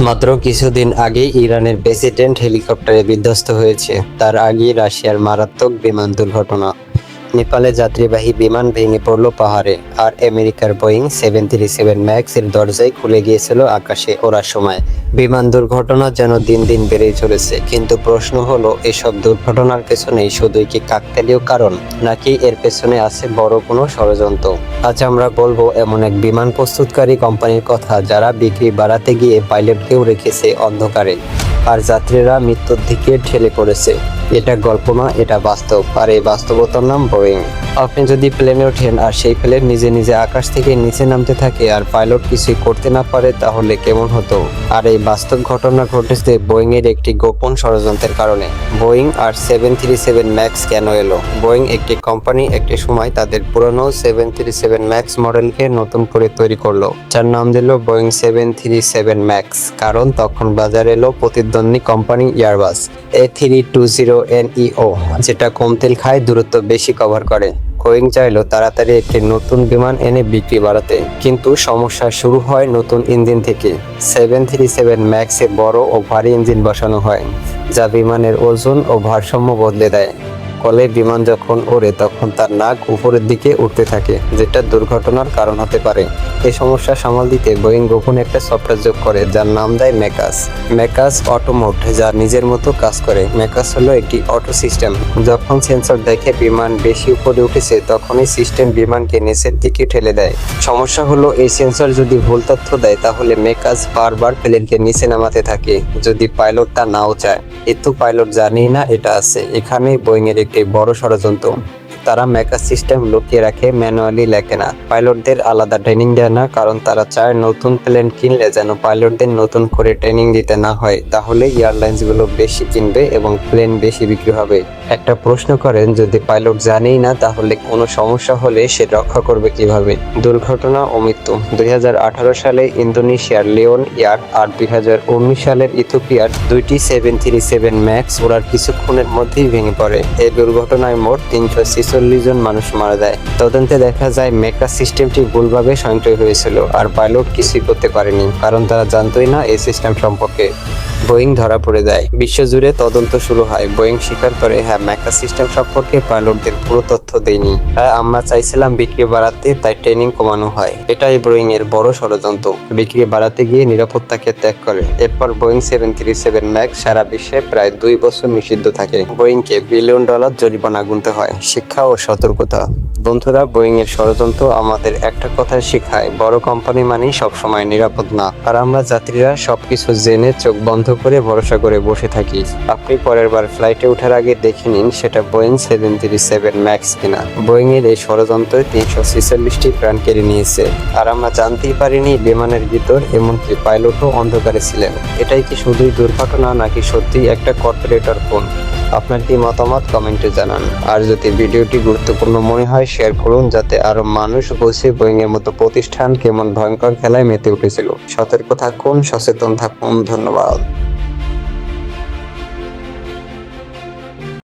মাত্র কিছুদিন আগে ইরানের প্রেসিডেন্ট হেলিকপ্টারে বিধ্বস্ত হয়েছে। তার আগে রাশিয়ার মারাত্মক বিমান দুর্ঘটনা। নেপালে যাত্রীবাহী বিমান ভেঙে পড়ল পাহাড়ে, আর আমেরিকার Boeing seven three seven max এর দরজায় খুলে গিয়েছিল আকাশে ওড়ার সময়। বিমান দুর্ঘটনা যেন দিন দিন বেড়েই চলেছে, কিন্তু প্রশ্ন হলো, এসব দুর্ঘটনার পেছনে শুধুই কি কাকতালীয় কারণ, নাকি এর পেছনে আছে বড় কোনো ষড়যন্ত্র? আজ আমরা বলব, এমন এক বিমান প্রস্তুতকারী কোম্পানির কথা যারা বিক্রি বাড়াতে গিয়ে পাইলটকেও রেখেছে অন্ধকারে। আর যাত্রীরা মৃত্যুর দিকে ঠেলে পড়েছে। এটা গল্প না, এটা বাস্তব। আর এই বাস্তবতার নাম বোয়িং আপনি যদি প্লেনে ওঠেন আর সেই প্লেন নিজে নিজে আকাশ থেকে নিচে নামতে থাকে আর পাইলট কিছুই করতে না পারে, তাহলে কেমন হতো? আর এই বাস্তব ঘটনা ঘটেছে বোয়িং এর একটি গোপন ষড়যন্ত্রের কারণে। বোয়িং আর সেভেন থ্রি সেভেন ম্যাক্স কেন এলো? বোয়িং একটি কোম্পানি একটি সময় তাদের পুরনো সেভেন থ্রি সেভেন ম্যাক্স মডেলকে নতুন করে তৈরি করল। যার নাম দিল Boeing seven three seven max কারণ তখন বাজারে এলো প্রতিদ্বন্দ্বী company Airbus A three two zero N neo যেটা কম তেল খায় দূরত্ব বেশি কভার করে। কোয়িং চাইল তাড়াতাড়ি একটি নতুন বিমান এনে বিক্রি বাড়াতে, কিন্তু সমস্যা শুরু হয় নতুন ইঞ্জিন থেকে। সেভেন থ্রি সেভেন ম্যাক্সে বড় ও ভারী ইঞ্জিন বসানো হয়, যা বিমানের ওজন ও ভারসাম্য বদলে দেয়। ফলে বিমান যখন ওড়ে, তখন তার নাক উপরের দিকে উঠতে থাকে, যেটা দুর্ঘটনার কারণ হতে পারে। এই সমস্যা সামাল দিতে বোয়িং গোপন একটা সফটওয়্যার যোগ করে, যার নাম দেয় মেকাস মেকাস অটোমোট, যা নিজের মতো কাজ করে। মেকাস হলো একটি অটো সিস্টেম। যখন সেন্সর দেখে বিমান বেশি উপরে উঠেছে, তখনই সিস্টেম বিমানকে নিচের দিকে ঠেলে দেয়। সমস্যা হলো, এই সেন্সর যদি ভুল তথ্য দেয়, তাহলে মেকাস বারবার প্লেনকে নিচে নামাতে থাকে, যদি পাইলট তা নাও চায়। কিন্তু পাইলট জানি না এটা আছে। এখানে বোয়িং এর একটি বড় ষড়যন্ত্র। তারা মেকা সিস্টেম লুকিয়ে রাখে, ম্যানুয়ালি লেখে না। পাইলটদের আলাদা ট্রেনিং দেয় না, কারণ তারা চায় নতুন প্লেন কিনলে যেন পাইলটদের নতুন করে ট্রেনিং দিতে না হয়। তাহলে এয়ারলাইন্সগুলো বেশি কিনবে এবং প্লেন বেশি বিক্রি হবে। একটা প্রশ্ন করেন, যদি পাইলট জানেই না, তাহলে কোনো সমস্যা হলে সে রক্ষা করবে কীভাবে? দুর্ঘটনা ও মৃত্যু দুই সালে ইন্দোনেশিয়ার লিওন এয়ার আর দুই হাজার উনিশ সালের ইথোপিয়ার দুইটি সেভেন থ্রি সেভেন ম্যাক্স ওড়ার কিছুক্ষণের মধ্যেই ভেঙে পড়ে। এই দুর্ঘটনায় মোট তিনশো ছেচল্লিশ জন মানুষ মারা দেয় তদন্তে দেখা যায় মেকা সিস্টেমটি ভুলভাবে সঞ্চয় হয়েছিল, আর পাইলট কিছুই করতে পারেনি, কারণ তারা জানতোই না এই সিস্টেম সম্পর্কে। বোয়িং ধরা পড়ে যায়। বিশ্বজুড়ে তদন্ত শুরু হয়। বোয়িং স্বীকার করে হ্যাঁ ম্যাকা সিস্টেম সম্পর্কে পাইলটদের পুরো তথ্য দেয়নি। হ্যাঁ আমরা চাইছিলাম বিক্রি বাড়াতে, তাই ট্রেনিং কমানো হয়। এটাই বোয়িং এর বড় ষড়যন্ত্র। বিক্রি বাড়াতে গিয়ে নিরাপত্তাকে ত্যাগ করে। এরপর Boeing seven three seven max সারা বিশ্বে প্রায় দুই বছর নিষিদ্ধ থাকে। বোয়িংকে বিলিয়ন ডলার জরিমানা গুনতে হয়। শিক্ষা ও সতর্কতা। বন্ধুরা বোয়িং এর ষড়যন্ত্র আমাদের একটা কথা শেখায়। বড় কোম্পানি মানেই সবসময় নিরাপদ না। আর আমরা যাত্রীরা সবকিছু জেনে চোখ বন্ধ করে ভরসা করে বসে থাকি। আপনি পরের বার ফ্লাইটে ওঠার আগে দেখে নিন সেটা Boeing seven three seven max কিনা। বোয়িং এর এই ষড়যন্ত্র তিনশো ছেচল্লিশটি প্রাণ কেড়ে নিয়েছে। আর আমরা জানতেই পারিনি বিমানের ভিতর এমনকি পাইলটও অন্ধকারে ছিলেন। এটাই কি শুধুই দুর্ঘটনা নাকি সত্যিই একটা কর্পোরেটর ফোন আপনার কি মতামত কমেন্টে জানান। আর যদি ভিডিওটি গুরুত্বপূর্ণ মনে হয় শেয়ার করুন যাতে আরও মানুষ বসে বোয়িং এর মতো প্রতিষ্ঠান কেমন ভয়ঙ্কর খেলায় মেতে উঠেছিল। সতর্ক থাকুন, সচেতন থাকুন, ধন্যবাদ।